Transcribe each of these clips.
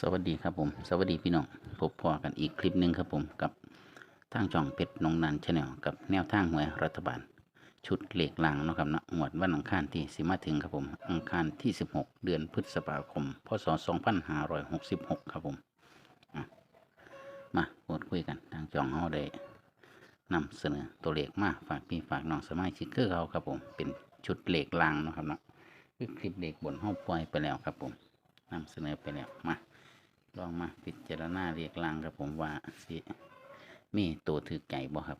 สวัสดีครับผม สวัสดีพี่น้อง พบพอกันอีกคลิปหนึ่งครับผมกับทางจ่องเป็ดนงนันชาแนลกับแนวทางหวยรัฐบาล ชุดเหล็กลางนะครับนาะงวดวันอังคารที่สิมาถึงครับผม อังคารที่ 16 เดือนพฤษภาคม พศ 2566 ครับผมมาพูดคุยกันทางจ่องเขาได้นำเสนอตัวเลขมาฝากพี่ฝากน้องสมาชิกคือเขาครับผมเป็นชุดเหล็กลางนะครับนะคือคลิปเหล็กบนห้องปล่อยไปแล้วครับผมนำเสนอไปแล้วมา ลองมาพิจารณาเรียกลางครับผมว่าสิมีตัวถือไก่บ่ครับ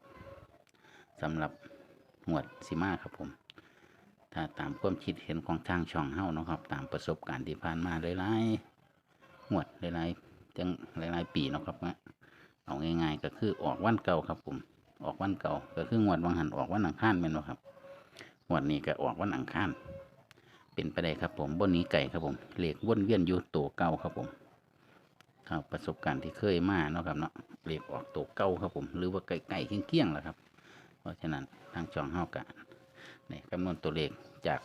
สำหรับหวดสิมาครับผม ถ้าตามความคิดเห็นของทางช่องเฮานะครับ ตามประสบการณ์ที่ผ่านมาหลายๆหวดหลายๆจังหลายๆปีนะครับนะเอาง่ายๆก็คือออกวันเก่าครับผม ออกวันเก่าก็คืองวดวังหันออกวันอังคารแม่นบ่ครับงวดนี้ก็ออกวันอังคารเป็นไปได้ครับผมบนนี้ไก่ครับผมเหลขวนเวียนอยู่ตัวเก่าครับผม ครับประสบการณ์ที่เคยมาเนาะครับเนาะเรียกออกตัวเก่าครับผม หรือว่าไก่ไก่เกี้ยงๆแหละครับ เพราะฉะนั้นทางจองเฮากะในคำนวณตัวเลขจาก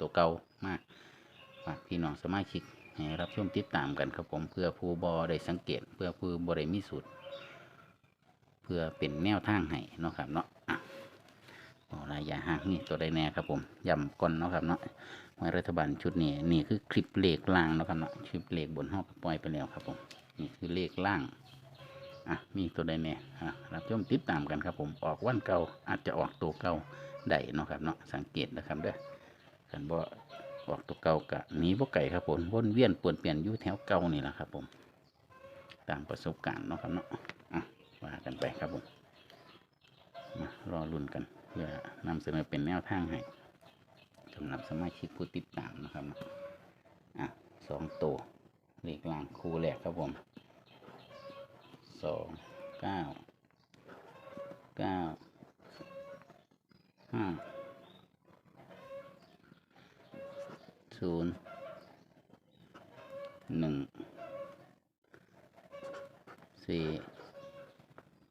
ตัวเก่ามากฝากพี่น้องสมาชิกให้รับชมติดตามกันครับผมเพื่อผู้บอได้สังเกต เพื่อผู้บได้มีสูตรเพื่อเป็นแนวทางให้เนาะครับเนาะอะโอ้รายยาห่างนี่ตัวใดแน่ครับผมย้ำก่อนเนาะครับเนาะไว้รัฐบาลชุดนี้นี่คือคลิปเลขล่างเนาะครับเนาะคลิปเลขบนห้องปล่อยไปแล้วครับผม นี่คือเลขล่างอะมีตัวใดเนี่ยอะรับชมติดตามกันครับผมออกวันเก่าอาจจะออกตัวเก่าได้เนาะครับเนาะสังเกตนะครับเด้อกันบ่ออกตัวเก่ากะหนีบ่ไก่ครับผมวนเวียนปวนเปลี่ยนอยู่แถวเก่านี่แหละครับผมตามประสบการณ์เนาะครับเนาะอะว่ากันไปครับผมมารอลุ้นกันเพื่อนำเสนอเป็นแนวทางให้สำหรับสมาชิกผู้ติดตามนะครับอะสองตัวเลขล่างคู่แรกครับผม สองเก้าเก้าห้าศูนย์หนึ่งสี่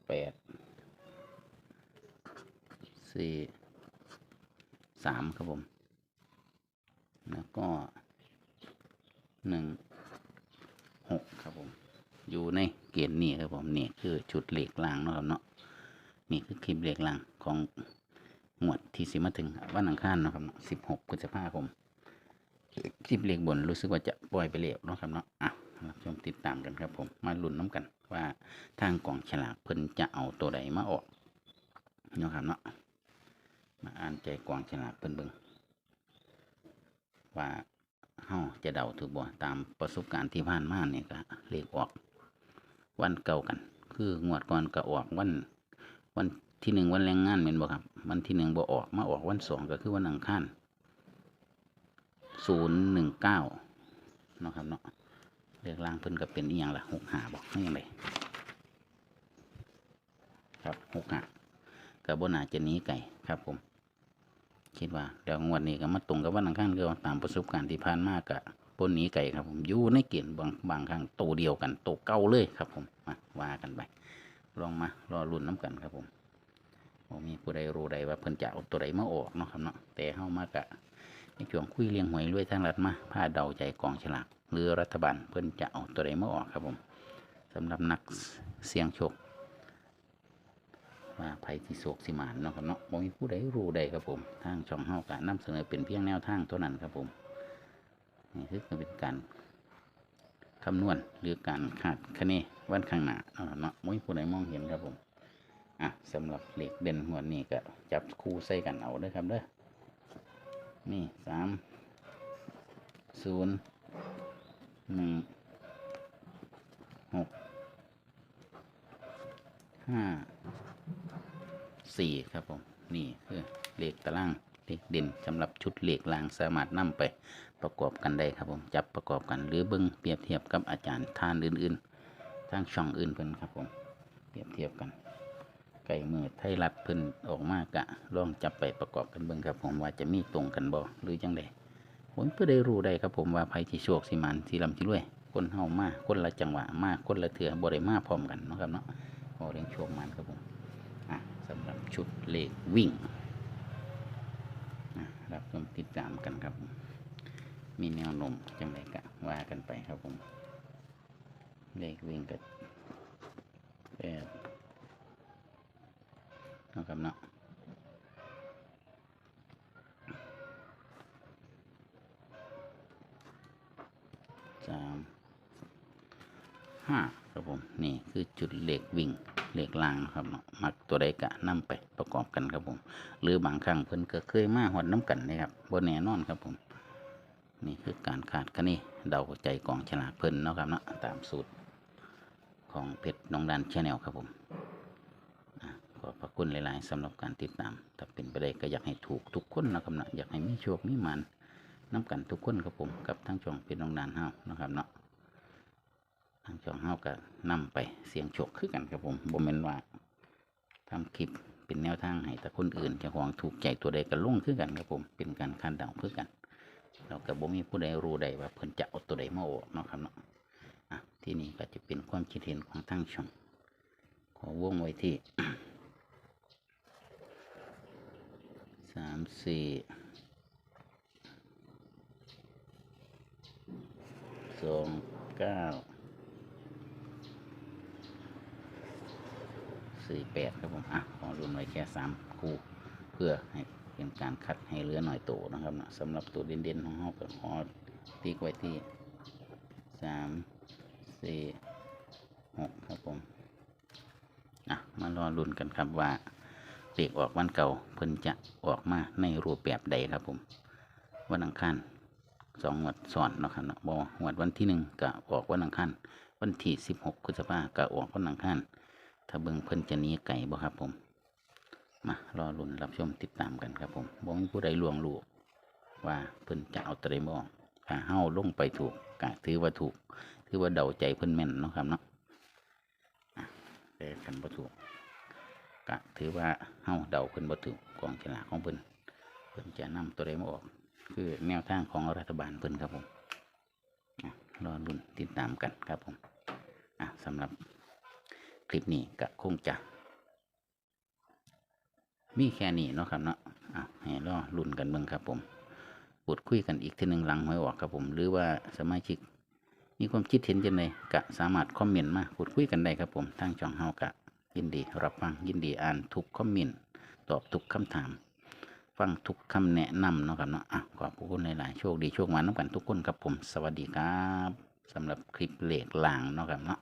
แปดสี่สามครับผม แล้วก็หนึ่งหกครับผม อยู่ใน กณฑ์นี้ครับผมนี่คือชุดเหล็กลางนะครับเนาะนี่คือคลิปเหล็กลางของหมวดที่สิมาถึงวันอังคารนะครับสิบหกพฤษภาคมคลิปเหล็กบนรู้สึกว่าจะปล่อยไปเร็วนะครับเนาะอะรับชมติดตามกันครับผมมาลุ้นน้ำกัน ว่าทางกล่องฉลากเพิ่นจะเอาตัวใดมาออกนะครับเนาะมาอ่านใจกล่องฉลากเพิ่นเบิ่งว่าเฮาจะเดาถูกบ่ตามประสบการณ์ที่ผ่านมาเนี่ยก็เลขออก วันเก่ากัน คืองวดก่อนก็ออกวัน วันที่หนึ่งวันแรงงานเป็นบ่ครับ วันที่หนึ่งบ่ออกมาออกวันสองก็คือวันอังคารศูนย์หนึ่งเก้านะครับเนาะเลขล่างเพิ่นก็เป็นอีหยังล่ะหกหาบอกไม่ยังไงครับหกหากับบนาจะหนี้ไก่ครับผม คิดว่าเดี๋ยวงวดนี้ก็มาตรงกับวันอังคารคือว่าตามประสบการณ์ที่ผ่านมากกะ ปนหนีไก่ครับผมอยู่ในเกณฑ์บางบางครั้งโตวเดียวกันโตวเก่าเลยครับผมมาว่ากันไปลองมารอรุ่นน้ำกันครับผมบ่มีผู้ใดรู้ใดว่าเพิ่นจะเอาตัวใดมาออกเนาะครับเนาะแต่เฮามากะในช่วงคุยเลี้ยงหวยรวยทางรัฐมาพาเดาใจกองฉลากหรือรัฐบาลเพิ่นจะเอาตัวใดมาออกครับผมสำหรับนักเสี่ยงโชคว่าภัยที่โศกสิมานเนาะครับเนาะบ่มีผู้ใดรู้ใดครับผม ทางช่องเฮาก็นำเสนอเป็นเพียงแนวทางเท่านั้นครับผม นี่คือเป็นการคำนวณหรือการคาดคะเนวันข้างหน้าเนาะครับเนาะบ่มีผู้ใดมองเห็นครับผมอะสำหรับเหล็กเด่นหัวนี้ก็จับคู่ใส่กันเอาเด้อครับเด้อนี่สามศูนย์หนึ่งหกห้าสี่ครับผม นี่คือเลขตาราง เลขเด่นสำหรับชุดเหลขลางสามารถนำไปประกอบกันได้ครับผมจับประกอบกันหรือเบิ้งเปรียบเทียบกับอาจารย์ท่านอื่นๆทางช่องอื่นเพิ่นครับผมเปรียบเทียบกันไก่มือไทยรัฐเพิ่นออกมากะลองจับไปประกอบกันเบิ้งครับผมว่าจะมีตรงกันบ่หรือจังใดผมเพื่อได้รู้ได้ครับผมว่าภัยที่โชคสิมันสิลำสิรวย คนเฮามาคนละจังหวะมาคนละเถื่อบ่ได้มาพร้อมกันเนาะครับเนาะบ่เรียงโชคมันครับผมอะสำหรับชุดเลขวิ่ง รับชมติดตามกันครับ มีแนวโน้มจังไรกะว่ากันไปครับผมเลขวิ่งกับแปดเนาะครับเนาะสามห้าครับผม นี่คือจุดเลขวิ่ง เลขล่างครับเนาะมักตัวใดกะนำไปประกอบกันครับผม หรือบางครั้งเพิ่นก็เคยมาหอดน้ำกันนะครับบนแน่นอนครับผม นี่คือการขาดคะเนเดาใจกองฉลากเพิ่นเนาะครับเนาะตามสูตรของเพชรน้องดันชาแนลครับผมขอบพระคุณหลาย ๆสำหรับการติดตาม ถ้าเป็นไปได้ก็อยากให้ถูกทุกคนนะครับนะอยากให้มีโชคมีมันน้ำกันทุกคนครับผม กับทั้งช่องเพชรน้องดันเฮานะครับเนาะ ทั้งช่องเฮาก็นำไปเสียงโชคคือกันครับผมบ่แม่นว่าทำคลิปเป็นแนวทางให้แต่คนอื่นจ้าของถูกใจตัวใดก็ลงคือกันครับผมเป็นการคาดเดาคือกันเราก็บ่มีผู้ใดรู้ใดว่าเพิ่นจะเอาตัวใดมาออกเนาะครับเนาะอะที่นี่ก็จะเป็นความคิดเห็นของทั้งช่องขอวงไว้ที่สามสี่สองเก้า สี่แปดครับผมอะขอรุนไว้แค่สามคู่เพื่อให้เป็นการคัดให้เหลือหน่อยโตนะครับนะสำหรับตัวเด่นๆของเราก็ขอติ๊กไว้ที่สามสี่หกครับผมอะมารอลุ้นกันครับว่าเลขออกวันเก่าเพิ่นจะออกมาในรูปแบบใดครับผม วันอังคารสองงวดซ้อนนะครับเนาะบองวดวันที่หนึ่งก็ออกวันอังคารวันที่สิบหกพฤษภาก็ออกวันอังคาร ถ้าเบิ่งเพิ่นจะหนีไก่บ่ครับผม มารอลุ้นรับชมติดตามกันครับผมบ่มีผู้ใดลวงรู้ว่าเพิ่นจะเอาตัวใดมาออกถ้าเฮาลงไปถูกก็ถือว่าถูก ถือว่าเดาใจเพิ่นแม่นเนาะครับเนาะแต่กันบ่ถูกก็ถือว่าเฮาเดาเพิ่นบ่ถูกกองฉลากของเพิ่นเพิ่นจะนำตัวใดมาออก คือแนวทางของรัฐบาลเพิ่นครับผมรอลุ้นติดตามกันครับผมอะสำหรับ คลิปนี้ก็คงจะ มีแค่นี้เนาะครับเนาะอะให้รอลุ้นกันเบิ่งครับผมพูดคุยกันอีกทีหนึ่งหลังหวยออกครับผม หรือว่าสมาชิก มีความคิดเห็นจังไดก็สามารถคอมเมนต์มาพูดคุยกันได้ครับผมทางช่องเฮากะยินดีรับฟังยินดีอ่านทุกคอมเมนต์ตอบทุกคำถาม ฟังทุกคำแนะนำเนาะครับเนาะอะขอบคุณหลายๆโชคดีโชคมาน้ำกันทุกคนครับผม สวัสดีครับสำหรับคลิปเหล็กลางเนาะครับเนาะ